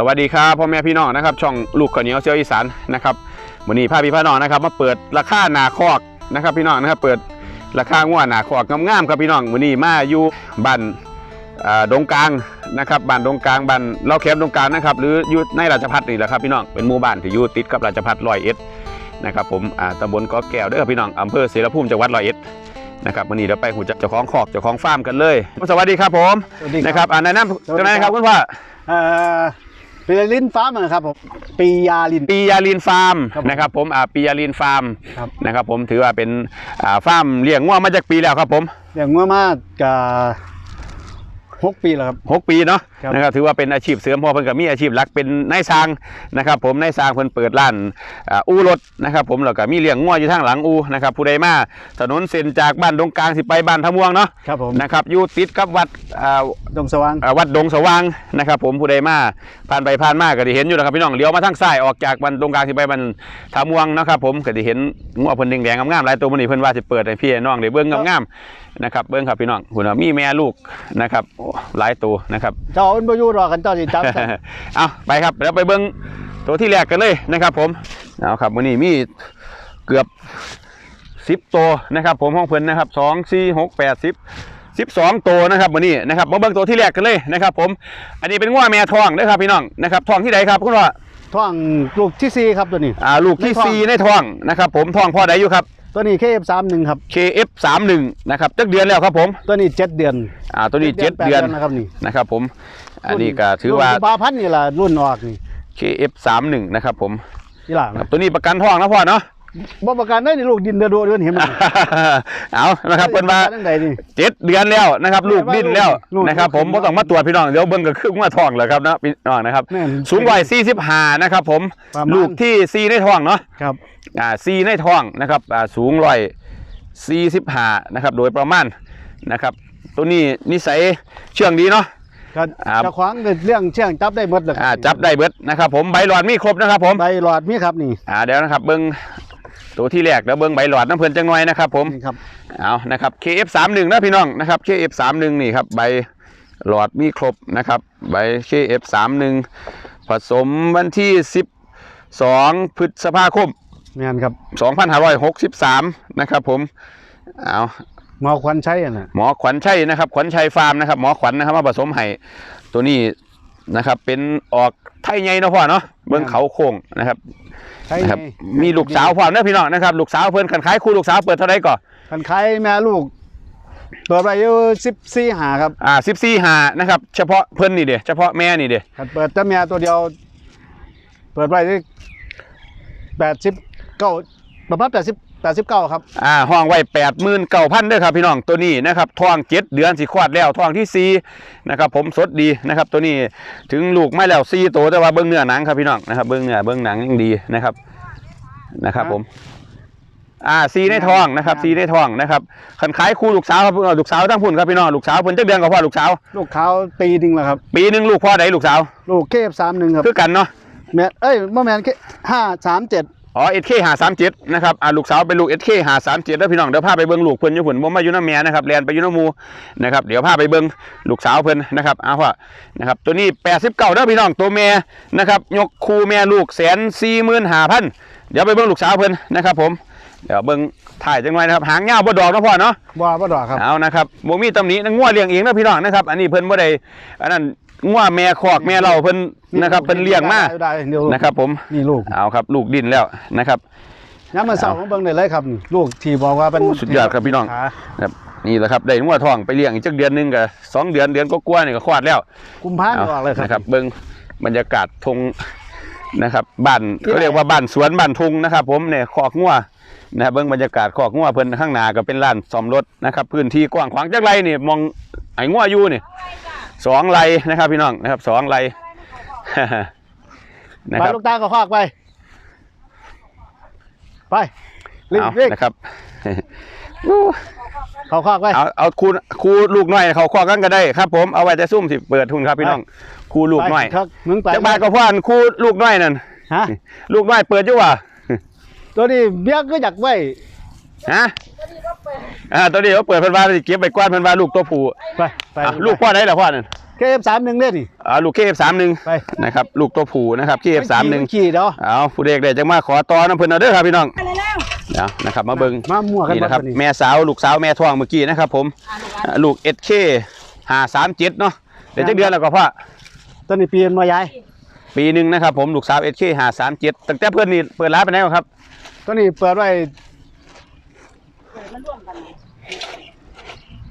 สวัสดีครับพ่อแม่พี่น้องนะครับ ช่องลูกข้าวเหนียวเชียวอีสานนะครับวันนี้พาพี่พี่น้องนะครับ มาเปิดราคาหนาคอกนะครับ พี่น้องนะครับเปิดราคาง่วหนาคอกงามๆครับพี่น้องวันนี้มาอยู่บ้านอ่าดงกลางนะครับบ้านดงกลางบ้านเล่าแคมป์ดงกลางนะครับ หรืออยู่ในราชพัฒนี่แหละครับพี่น้องเป็นหมู่บ้านที่อยู่ติดกับราชพัฒร้อยเอ็ดนะครับผมอ่าตำบลเกาะแก้วเด้อพี่น้องอำเภอเสรภูมิจังหวัดร้อยเอ็ดนะครับวันนี้เดี๋ยวไปหูจักเจ้าของคอกเจ้าของฟาร์มกันเลย สวัสดีครับผมสวัสดีนะครับอ่าแนะนำสวัสดีเจ้านายคครัรับบคุณพ่อ เอ่อปีลินฟ้าร์มนะครับผมปียาลิน ปียาลินฟาร์มครับผมนะครับผมอ่าปียาลินฟาร์มครับ นะครับผมถือว่าเป็นอ่าฟาร์มเลี้ยงง่วมาจากปีแล้วครับผม อย่างว่ามากับ หกปีแล้วครับหกปีเนาะครับ นะครับถือว่าเป็นอาชีพเสริมเพอเพิ่นก็มีอาชีพหลักเป็นนายสร้างนะครับ ผมนายสร้างเพิ่นเปิดร้านอ่าอู่รถนะครับ ผมแล้วก็มีเลี้ยงง่วอยู่ทางหลังอูนะครับผู้ใดมาถนนเส้นจากบ้านดงกลางสิไปบ้านทะม่วงเนาะครับผมนะครับอยู่ติดกับวัดอ่า ดงสว่าง อ่าวัดดงสว่างนะครับผมผู้ใดมาผ่านไปผ่านมาก็ได้เห็นอยู่นะครับพี่น้องเลี้ยวมาทางซ้ายออกจากบันตรงกลางสิไปบันทามวงนะครับผมก็ได้เห็นงัวเพิ่นแดงๆงามๆหลายตัวมันนี่เพิ่นว่าสิเปิดให้พี่ให้น้องได้เบิ่งงามๆ นะครับเบิ่งครับพี่น้องหุ่นน่ะมีแม่ลูกนะครับโอ้หลายตัวนะครับเจ้าอันบอยูรอกันเจ้าสิจับครับเอาไปครับเดี๋ยวไปเบิ่งตัวที่แรกกันเลยนะครับ ผมเอาครับวันนี้มีเกือบสิบตัวนะครับ ผมห้องเพิ่นนะครับสองสี่หกแปดสิบสิบสองตัวนะครับวันนี้นะครับมาเบิ่งตัวที่แรกกันเลยนะครับ ผม อันนี้เป็นง้อแม่ทองนะครับพี่น้องนะครับทองที่ไหนครับคุณพ่อท่องลูกที่สี่ครับตัวนี้อ่าลูกที่ในท้องสี่ในทองนะครับ ผมทองพ่อใดอยู่ครับ ตัวนี้เคฟสามหนึ่งครับ KF 3 1นะครับจักเดือนแล้วครับผม ตัวนี้เจ็ดเดือน อ่า ตัวนี้เจ็ดแปเดือนนะครับนี่ นะครับผม อันนี้ก็ถือว่ารุ่นกุมภาพันธ์นี่แหละรุ่นออกนี่ KF 3 1นะครับผมที่หลังครับตัวนี้ประกันทองนะพ่อเนาะ บ่ประกันได้นี่ลูกดินเดือดเดือนเห็นไหมเอานะครับเพิ่นว่าตั้งใดนี่เจ็ดเดือนแล้วนะครับ ลูกดิ้นแล้วลูกนะครับ ผมลูบ่กต้องมาตรวจพี่น้องเดี๋ยวเบิ่งก็คือว่าท้องแล้วครับเนาะพี่น้องนะครับแม่นสูงวัย45นะครับ ผมประมาณลูกที่4ในท้องเนาะครับอ่า4ในท้องนะครับอ่าสูงร้อย45นะครับ โดยประมาณนะครับ ตัวนี้นิสัยเชื่องดีเนาะก็ครับเจะขวางเรื่องเชี่ยงจับได้หมดเลยคอ่ารับจับได้เบิดนะครับ ผมใบหลอดมีครบนะครับ ผมใบหลอดมีครับนี่อ่าเดี๋ยวนะครับเบิ้ง ตัวที่แรกเดี๋ยวเบิ้งใบหลอดน้ำเพลินจังหน่อยนะครับผมนี่ครับเอานะครับ KF31 นะพี่น้องนะครับ KF31 นี่ครับใบหลอดมีครบนะครับใบ KF31 ผสมวันที่ 12 พฤษภาคมแม่นครับ2563 นะครับผมเอาหมอควันใช้อะนะหมอขวัญชัยนะครับ ขวัญชัยฟาร์มนะครับ หมอขวัญนะครับมาผสมให้ตัวนี้นะครับเป็นออกไทยใหญ่เนาะพ่อเนาะเบิ้งเขาโค้งนะครับใช้นะครับไงมีลูกสาวพร้อมนะพี่น้องนะครับ ลูกสาวเพิ่นขันขายคู่ลูกสาวเปิดเท่าไหร่ก่อนคันขายแม่ลูกเปิดไปอยู่สิบสี่หาครับอ่าสิบสี่หานะครับ เฉพาะเพิ่นนี่เดียเฉพาะแม่นี่เดียคันเปิดแต่แม่ตัวเดียว เปิดไปที่แปดสิบเก้าประมาณแปดสิบ แปดสิบเก้าครับ อ่าห้องไว้แปดหมื่นเก้าพันเด้อครับพี่น้องตัวนี้นะครับท้องเจ็ดเดือนสิคลอดแล้วท้องที่สี่นะครับผมสดดีนะครับตัวนี้ถึงลูกไม่แล้วสี่ตัวแต่ว่าเบิ้งเนื้อหนังครับพี่น้องนะครับเบิ้งเนื้อเบิ้งหนังยังดีนะครับนะครับผม อ่าซีในท้องนะครับซีในท้องนะครับขันขายคู่ลูกสาวครับลูกสาวทั้งพุ่นครับพี่น้องลูกสาวเพิ่นจักเดือนกับพ่อลูกสาวลูกเขาปีหนึ่งแล้วครับ ปีหนึ่งลูกพ่อใดลูกสาว ลูกเคฟสามหนึ่งครับ คือกันเนาะแม่เอ้ยบ่แม่นเคห้าสามเจ็ด อ๋อเอเคหาสามเจ็ดนะครับอ่าลูกสาวเป็นลูกเอเคหาสามเจ็ดแล้วพี่น้องเดี๋ยวพาไปเบิ้งลูกเพิ่นอยู่พุ่นบ่มาอยู่น้ำแม่นะครับแลนไปอยู่น้ำหมูนะครับเดี๋ยวพาไปเบิ้งลูกสาวเพิ่นนะครับเอาว่านะครับตัวนี้แปดสิบเก้าเด้อพี่น้องตัวแม่นะครับยกคูแม่ลูกแสนสี่หมื่นห้าพันเดี๋ยวไปเบิ้งลูกสาวเพิ่นนะครับผมเดี๋ยวเบิ้งถ่ายจังไว้นะครับหางเงาวบ่ดอกนะพ่อเนาะบ่บ่ดอกครับเอานะครับบ่มีตำหนินะงัวเลี้ยงเองนะพี่น้องนะครับอันนี้เพิ่นบ่ได้อันนั้น งัวแม่คอกแม่เราเพิ่นนะครับเพิ่นเลี้ยงมาได้ได้เดี๋ยวนะครับ ผมนี่ลูกเอาครับ ลูกดินแล้วนะครับย้ำมาเสาร์ของเบิ่งได้เลยครับนี่ลูกที่บอกว่าเป็นโอ้สุดยอดครับพี่น้องขาครับนี่แหละครับได้งัวทองไปเลี้ยงอีกจักเดือนหนึงก็สองเดือนเดือนก็กลัวาๆนี่ก็คลอดแล้ว กุมภาพันธ์ออกเลยครับนะครับ เบิ่งบรรยากาศทงนะครับบ้านที่ไหนเขาเรียกว่าบ้านสวนบ้านทุ่งนะครับ ผมเนี่ยคอกงัวนะครับเบิ่งบรรยากาศคอกงัวเพิ่นข้างหน้าก็เป็นร้านซ่อมรถนะครับ พื้นที่กว้างขวางจักไรนี่มองไอ้งัวอยู่นี่ สองไรนะครับพี่น้องนะครับสองไรนะไปครับลูกตาก็คอกไป ไปรีบเอารีบนะครับ เขาคอกไป เอาเอาครูครูลูกน้อยเขาคอกันก็ได้ครับ ผมเอาไว้แต่ซุ่มสิเปิดทุนครับพี่น้องครูลูกน้อยไปเถอะมึงไปจักบาทก็พ่อนครูลูกน้อยนั่นฮะ ลูกน้อยเปิดอยู่ว่ะตัวนี้เบี้ยก็อยากไว้ ฮะอ่าตัวนี้เขาเปิดเพิ่นว่าสิเก็บไปกว้านเพิ่นว่าลูกตัวผู้ไปไปอะลูกพ่อได้เหรอพ่อนั่นเคฟสามหนึ่งเนี่ยดิอ่าลูกเคฟสามหนึ่งไป นะครับลูกตัวผูนะครับเคฟสามหนึ่งขี่เดี๋ยวเอาผู้เด็กเด็กจังมาขอต่อน้ำเพิ่นเอาเด้อครับพี่น้องเดี๋ยวนะครับมาเบิ่งมามั่วกันนี่นะครับบัดนี้แม่สาวลูกสาวแม่ท้องเมื่อกี้นะครับผมอ่าลูกเอเคหาสามเจ็ดเนาะเดี๋ยวจะเดือนแล้วก็พ่อต้นนี้ปีนมายายปีหนึ่งนะครับผมลูกสาวเอเคหาสามเจ็ดตั้งแต่เพื่อนนี่เปิดร้านไปไหนวะครับต้นนี้เปิดไว้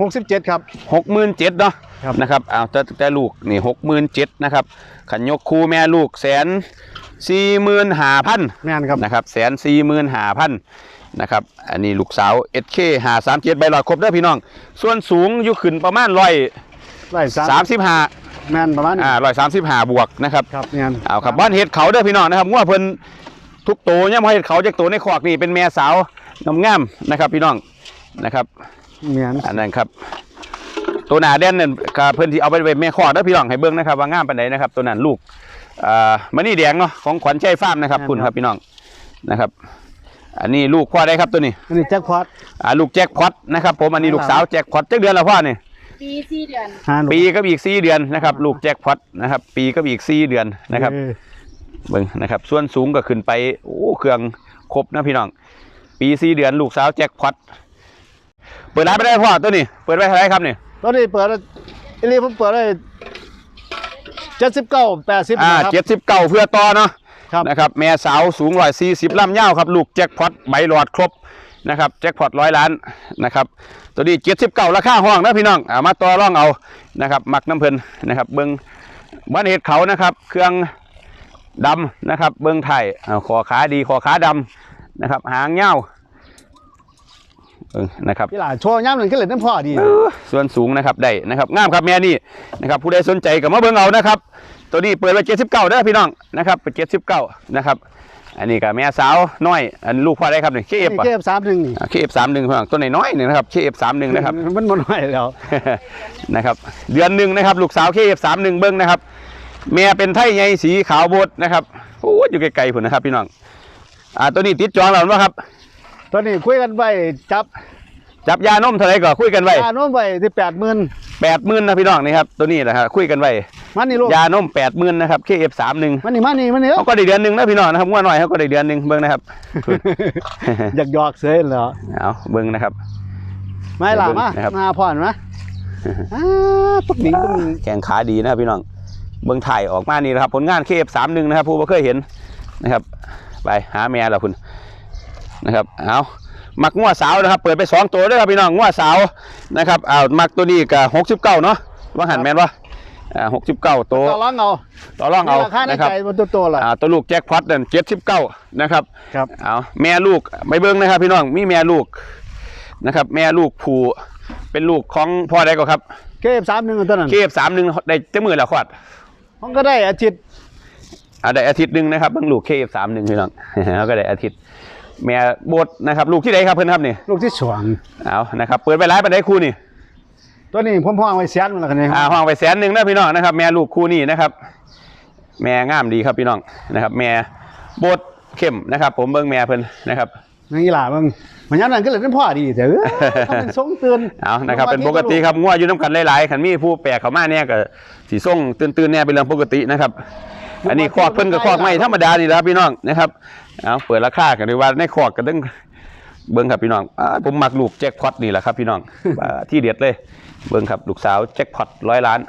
หกสิบเจ็ดครับ หกหมื่นเจ็ดเนาะครับ นะครับเอาแต่แต่ลูกนี่หกหมื่นเจ็ดนะครับขันยกคูแม่ลูกแสนสี่หมื่นห้าพันแม่นครับ นะครับแสนสี่หมื่นห้าพันนะครับอันนี้ลูกสาวเอเคหาสามเจ็ดใบหลอดครบเด้อพี่น้อง ส่วนสูงอยู่ขึ้นประมาณร้อยไร่สามสามสิบห้าแม่นประมาณนี้อ่าร้อยสามสิบห้าบวกนะครับครับแม่นเอาครับบ้านเห็ดเขาเด้อพี่น้องนะครับว่าเพิ่นทุกโตเนี่ยมาเห็ดเขาจากโตในขอกนี่เป็นแม่สาวงามๆนะครับพี่น้อง นะครับแม่นอันนั้นครับ ตัวหนาแดนเนี่ยก็เพิ่นที่เอาไปเป็นแม่ขอกเด้อพี่น้องให้เบิ่งนะครับว่างามปานใดนะครับ ตัวนั้นลูกอ่ามันนี่แดงเนาะของขวัญชัยฟาร์มนะครับคุณครับพี่น้องนะครับ อันนี้ลูกพ่อได้ครับตัวนี้อันนี้แจ็คพอตอ่าลูกแจ็คพอตนะครับผมอันนี้ลูกสาวแจ็คพอตจักเดือนแล้วพ่อนี่ปีสี่เดือนหาหนูปีก็อีกสี่เดือนนะครับ ลูกแจ็คพอตนะครับ ปีก็อีกสี่เดือนนะครับเออเบิ่งนะครับ ส่วนสูงก็ขึ้นไปโอ้เครื่องครบนะพี่น้อง ปีสี่เดือนลูกสาวแจ็คพอต เปิดร้านไปได้พ่อตัวนี้ เปิดไว้เท่าไหรครับนี่ต้นนี้เปิดอันนี้ผมเปิดได้เจ็ดสิบเก้าแปดสิบอ่านะครับเจ็ดสิบเก้าเพื่อต่อเนาะครับนะครับแม่สาวสูงร้อยสี่สิบลำยาวครับ ลูกแจ็คพอตใบหลอดครบนะครับแจ็คพอตร้อยล้านนะครับตัวนี้เจ็ดสิบเก้าราคาห้องนะพี่น้องอ่ามาต่อร่องเอานะครับมักน้ำเพลินนะครับ เบิ้งบ้านเห็ดเขานะครับ เครื่องดำนะครับ เบิ้งไทยอ่าคอขาดีคอขาดำนะครับ หางยาวเบิ่ง นะครับพี่หลานโชว์ย่ำหนึ่งก็เลยน้ำพ่อดีส่วนสูงนะครับได้นะครับงามครับแม่นี่นะครับผู้ใดสนใจก็มาเบิ่งเอานะครับ ตัวนี้เปิดไว้เจ็ดสิบเก้าเด้อพี่น้องนะครับเป็นเจ็ดสิบเก้านะครับอันนี้ก็แม่สาวน้อย อันลูกพ่อได้ครับนี่เคเอฟเก็บสามหนึ่งเคเอฟสามหนึ่งพี่น้องตัวน้อยๆหนึ่งนะครับเคเอฟสามหนึ่งนะครับมันมันน้อยแล้วนะครับเดือนหนึ่งนะครับลูกสาวเคเอฟสามหนึ่งเบิ้งนะครับแม่เป็นไทยใหญ่สีขาวโบดนะครับโอ้ยอยู่ไกลๆผุนนะครับพี่น้องอ่าตัวนี้ติดจองเราเนาะครับ ตอนนี้คุยกันไปจับจับยานมเท่าไหรก็คุยกันไว้ค่าโน้มไปที่แปดหมื่นแปดหมื่นนะพี่น้องนี่ครับตัวนี้นะครับคุยกันไว้มันนี่ลูกยานมแปดหมื่นนะครับ KF31 มันนี่มันนี่มันนี่เขาก็ได้เดือนหนึ่งนะพี่น้องนะครับงวดหน่อยเขาก็ได้เดือนหนึ่งเบิ้งนะครับอยากหยอกเสยเหรอเอาเบิ้งนะครับไม่หล่ะมานะครับมาพ่อนมาอ่าปุ๊กหนิงปุ๊กหนิงแข่งขาดีนะครับพี่น้องเบิ้งถ่ายออกมานี่นะครับผลงาน KF31 นะครับผู้บ่เคยเห็นนะครับ ไปหาแม่แล้วคุณ นะครับเอามักงัวสาวนะครับ เปิดไปสองตัวด้วยครับพี่น้องงัวสาวนะครับเอามักตัวนี้กับหกสิบเก้าเนาะว่าหันแมนวะอ่าหกสิบเก้าตัวต่อรองเอาต่อรองเอาราคาในนะครับใจมันตัวโตๆล่ะอ่าตัวลูกแจ็คพอตนั่นเจ็ดสิบเก้านะครับครับเอาแม่ลูกไปเบิ้งนะครับ พี่น้องมีแม่ลูกนะครับ แม่ลูกผูเป็นลูกของพ่อใดก็ครับเก็บสามหนึ่งตัวนั้นเคฟสามหนึ่งได้เจ้ามือแล้วขวัดมันก็ได้อาทิตย์อ่าได้อาทิตย์หนึ่งนะครับเบิ้งลูกเคฟสามหนึ่งพี่น้องเขาก็ได้อาทิตย์ แม่บดนะครับลูกที่ไหนครับเพื่อนครับนี่ลูกที่สองเอานะครับเปิดไปร้ายไปได้คู่นี่ตัวนี้ผมพ่อเอาไว้เสียนมันละกันนี่อ่าห้องไปแสนหนึ่งนะพี่น้องนะครับ แม่ลูกคู่นี่นะครับ แม่งามดีครับพี่น้องนะครับ แม่บดเข้มนะครับ ผมเบิ้งแม่เพิ่นนะครับนี่ล่ะมึงมันยันนั่นก็เลยน้ำพ่อดีแต่เออทำเป็นทรงเตือนเอานะครับเป็นปกติครับงัวอยู่น้ำกันหลายๆขันมีผู้แปลกเขามาเนี่ยก็สีส่งตื่นๆเนี่ยเป็นเรื่องปกตินะครับ อันนี้คอกเพิ่นกับคอกไม่ธรรมดานี่แหละครับพี่น้องนะครับเอาเปิดราคากันดีว่าในคอกกันตึงเบิ้งครับพี่น้องอ่าผมมักลูกแจ็คพอตนี่แหละครับพี่น้องอ่าที่เด็ดเลย เบิ้งครับลูกสาวแจ็คพอตร้อยล้าน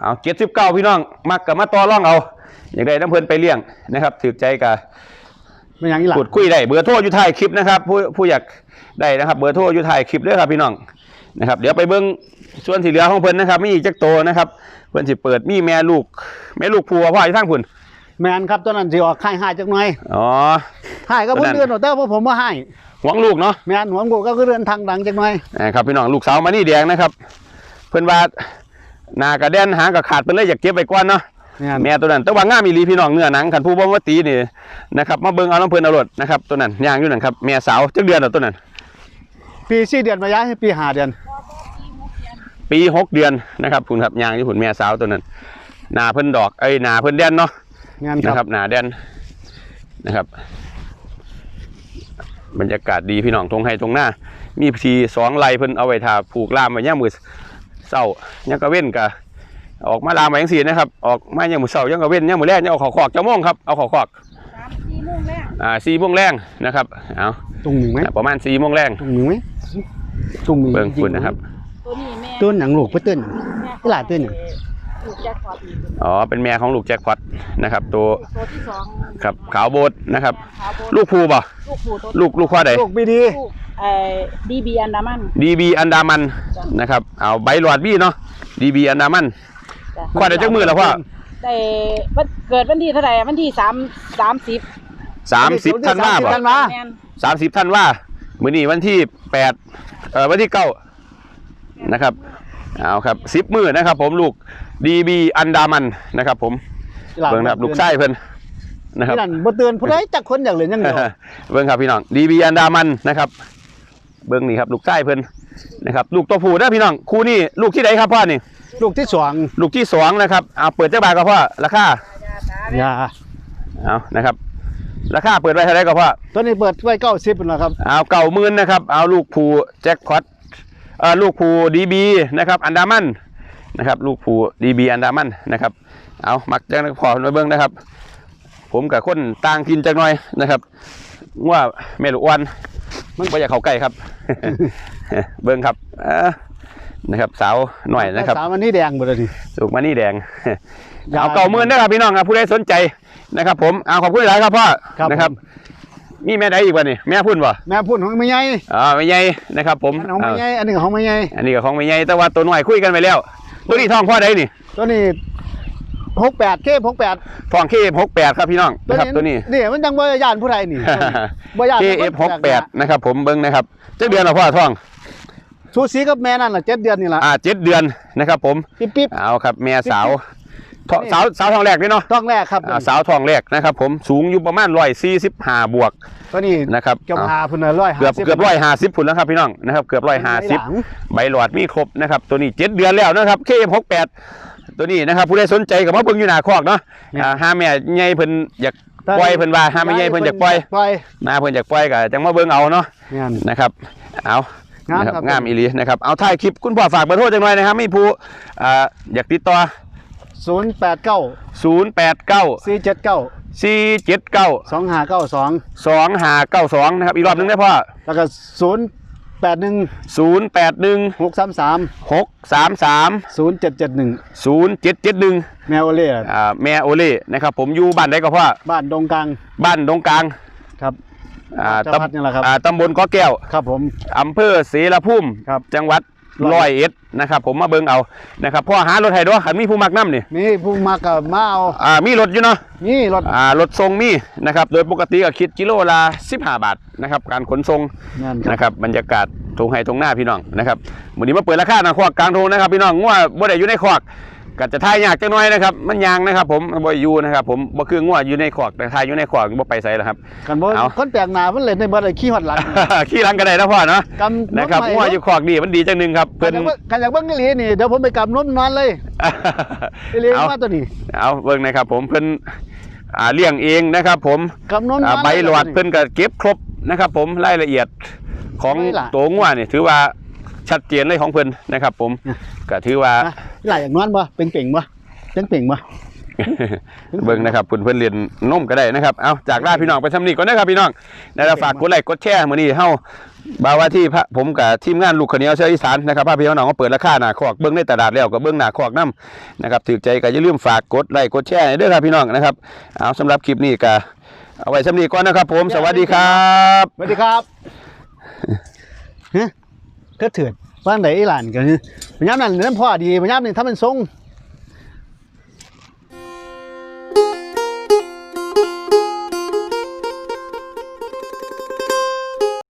เอาเจ็ดสิบเก้าพี่น้อง มักกับมาต่อร่องเอา อย่างใดน้ำเพลินไปเลี้ยงนะครับถือใจกับมันอย่างนี้ล่ะพูดคุยได้เบอร์โทรอยู่ท้ายคลิปนะครับ ผู้ผู้อยากได้นะครับ เบอร์โทรอยู่ท้ายคลิปเด้อครับพี่น้องนะครับ เดี๋ยวไปเบิ้งส่วนที่เหลือของเพิ่นนะครับมีอีกจักโตนะครับเพิ่นสิเปิดมีแม่ลูก แม่ลูกผัวพ่ออยู่ทางพุ่นแมนครับตัวนั้นสิออกค่ายหายจักหน่อยอ๋อ หายก็ตัวเพิ่นั้งนเดือนออกแต่ว่าผมมาให้หวังลูกเนาะแมนหัวกูก็คือเดือนทางดังจักหน่อยนะครับพี่น้องลูกสาวมานี่แดงนะครับ เพิ่นว่าหนากระแดนหางกระขาดเพิ่นเลยอยากเก็บไว้ก่อนเนาะ แมนแม่ตัวนั้นแต่ว่างามอีหลีพี่น้องเนื้อหนังคันผู้บ่มาตีนี่นะครับมาเบิ่งเอาน้ำเพิ่นเอารถนะครับตัวนั้นย่างอยู่นั่นครับแม่สาวจักเดือนแล้วตัวนั้นปีสี่เดือนมาย้ายให้ปีห้าเดือน ปีหกเดือนนะครับคุณครับย่างที่ผุนแม่สาวตัวนั้นหนาเพิ่นดอกเอ้ยหนาเพิ่นแดนเนาะงานนะคครัรับบหนาแดนนะครับ บรรยากาศดีพี่น้องตรงให้ตรงหน้า มีพีสองไลเพิ่นเอาไว้ทาผูกล่ามไว้ย่ามมือเศร้ายังกระเว้นกะออกมาลามไปจังซี่นะครับ ออกมาอย่างมื้อเช้ายังก็เว้นยังมื้อแรกยังเอาเขอขอกจะม่วงครับเอาเขอขอกสามสี่โมงแรกอ่า4โมงแรงนะครับเอาตรงหนึ่งไหมประมาณ4โมงแรงตรงหนึ่งไหมตรงหนึ่งเบิ่งคุณนะครับตัวนี้แม่ ต้นหนังลูกเพื่อต้นแม่ตลาดตัวหนึ่งลูกแจ็คพอตนี่อ๋อเป็นแม่ของลูกแจ็คพอตนะครับ ตัวตัวที่สองครับขาวโบดนะครับ ขาวโบนลูกภูบ่ลูกผูตัวลูกลูกข้อใดลูกบีดีลูกไอ้ดีบีอันดามัน DB อันดามันนะครับเอาใบหลอดบี้เนาะ DB อันดามันจ้ะข้อใดจักมือแล้วพ่อแต่วันเกิดวันที่เท่าไหร่อะวันที่สามสามสิบสามสิบท่านว่าบ่ท่านว่าแม่นสามสิบท่านว่ามื้อนี้วันที่แปดเอ่อวันที่เก้า นะครับเอาครับสิบมือนะครับ ผมลูก DB อันดามันนะครับ ผมเบิ่งนะครับลูกไส้เพิ่นนะครับนี่นั่นบ่เตือนผู้ใดจักคนอยากเล่นยังเดียวเบิ่งครับพี่น้อง DB อันดามันนะครับ เบิ่งนี่ครับลูกไส้เพิ่นนะครับลูกตัวผู้นะพี่น้องคู่นี้ลูกที่ไหนครับพ่อนี่ลูกที่สองลูกที่สองนะครับเอาเปิดเจ้าบาทก็พ่อราคาอยาเอานะครับราคาเปิดไว้เท่าไหรก็พ่อตัวนี้เปิดไว้เก้าสิบแล้วครับเอาเก่าหมื่นนะครับ เอาลูกผูแจ็คพอตเอ่อ ลูกผูดีบีนะครับอันดามันนะครับลูกผูดีบีอันดามันนะครับเอามักจังนะพอมาเบิ้งนะครับ ผมกับคนต่างกินจังหน่อยนะครับว่าแม่ลูกอ้วนมันก็อยากเข้าใกล้ครับ เบิ้งครับเอ้อนะครับสาวหน่อยนะครับสามวันนี้แดงหมดเลยดิสุกมานี่แดงยาวเอาเก่าหมื่นนะครับพี่น้องครับผู้ใดสนใจนะครับ ผมเอาขอบคุณหลายครับพ่อครับนะครับ นี่แม่ใดอีกวะนี่แม่พุ่นวะแม่พูดของไม่ใหญ่อ่าไม่ใหญ่นะครับ ผมอันของไม่ใหญ่อันหนึ่งของไม่ใหญ่อันนี้ก็ของไม่ใหญ่แต่ว่าตัวน้อยคุยกันไปแล้ว ตัวนี้ทองพ่อใดนี่ ตัวนี้หกแปดเคหกแปดทองเคหกแปดครับพี่น้องนะครับตัวนี้นี่มันยังบ่ยานผู้ใดนี่บ่ยานเคเอฟหกแปดนะครับ ผมเบิ้งนะครับเจ็ดเดือนแล้วพ่อทองสูสีกับแม่นั่นล่ะเจ็ดเดือนนี่ล่ะอ่าเจ็ดเดือนนะครับ ผมปิ๊บปิ๊บเอาครับแม่สาว ทองนี่สาวสาวทองแรกนี่เนาะต้องแรกครับอ่าสาวทองแรกนะครับผมสูงอยู่ประมาณร้อยสี่สิบห้าบวกตัวนี้นะครับเกือบเอาหาพุ่นน่ะร้อยเกือบเกือบร้อยห้าสิบผุนแล้วครับพี่น้องนะครับเกือบร้อยห้าสิบใบหลอดมีครบนะครับตัวนี้เจ็ดเดือนแล้วนะครับเคหกแปดตัวนี้นะครับผู้ใดสนใจกับมาเบิ่งอยู่หน้าคอกเนาะอ่าห้าแม่ใหญ่เพิ่นอยากปล่อยเพิ่นว่าห้าแม่ใหญ่เพิ่นอยากปล่อยปล่อยนาเพิ่นอยากปล่อยก็จังมาเบิ่งเอาเนาะงานนะครับเอางามนะคครัรับบงามอีหลีนะครับเอาท้ายคลิปคุณพ่อฝากเบอร์โทรจังหน่อยนะครับมีผู้อ่าอยากติดต่อ ศูนย์แปดเก้า089สี่เจ็ดเก้า479สองห้าเก้าสอง2592นะครับ อีกรอบหนึงได้พ่อ แล้วก็ศูนย์แปดหนึ่ง081หกสามสาม633ศูนย์เจ็ดเจ็ดหนึ่ง0771แมวเล่อ่าแม่โอเล่นะครับ ผมอยู่บ้านใดก็พ่อ บ้านดงกลาง บ้านดงกลาง ครับอ่าเจ้าพัดนี่แหละครับอ่าตำบลเกาะแก้ว ครับผมอำเภอศรีละพุ่มครับจังหวัด ร้ร้ออยยเอ็ดนะครับผมมาเบิ่งเอานะครับพ่อหารถไถด้วยขันมีผู้มักน้ำนี่มีผู้มากับมาเอาอ่ามีรถอยู่เนาะนี่รถอ่ารถทรงมีนะครับโดยปกติก็คิดกิโลละ15บาทนะครับการขนส่งงานครับนะครับบรรยากาศทงไห้ทงหน้าพี่น้องนะครับวันนี้มาเปิดราคาหนะคอกกลางทงนะครับพี่น้องงัวบ่ได้อยู่ในคอก ก็จะทายยากจังน้อยนะครับ มันยางนะครับ ผมบ่อยู่นะครับผมบ่คืองัวอยู่ในคอกแต่ทายอยู่ในคอกบ่ไปไสแล้วครับกันบ่เอาคนแปลกหน้ามันเล่นในบ่ได้ขี้หอดหลังขี้หลังก็ได้นะพ่อเนาะกำนะครับใหม่งัวอยู่คอกดีมันดีจังหนึงครับกัเพิ่นนอยากเบิ่งกันอยากเบิ่งนี่หลีนี่เดี๋ยวผมไปกำนมนอนเลยไปเลี้ยงเอามาตัวนี้เอาเบิ่งนะครับ ผมเพิ่นอ่าเลี้ยงเองนะครับ ผมกำนมนอ่าอนใบหลอดเพิ่นก็เก็บครบนะครับ ผมรายละเอียดของไม่ล่ะตัวงัวนี่ถือว่า ชัดเจนเลยของเพิ่นนะครับ ผมเนี่ยก็ถือว่านะหลายอย่างนอนบ่เป็นเป่งบ่เป็นเป่งบ่เบิ่งนะครับเพิ่นเพิ่นเรียนนมก็ได้นะครับ เอาจากลาพี่น้องไปทำนี่ก่อนนะครับพี่น้องแล้วฝากกดไลค์กดแชร์มื้อนี้เฮาบาว่าที่พระผมกับทีมงานลูกขาวเหนียวเชื้ออีสานนะครับพาพี่น้องมาเปิดราคาหน้าคอกเบิ่งในตลาดแล้วก็เบิ่งหน้าคอกนํนะครับถือใจก็อย่าลืมฝากกดไลค์กดแชร์ให้ด้วยครับพี่น้องนะครับ เอาสำหรับคลิปนี้ก็เอาไว้สำนี้ก่อนนะครับ ผมสวัสดีครับสวัสดีครับฮะ ก็เถื่อนว่านไหนหลานกันพยายามนั่นเน้นพ่อดีพยายามนี่ถ้ามันทรง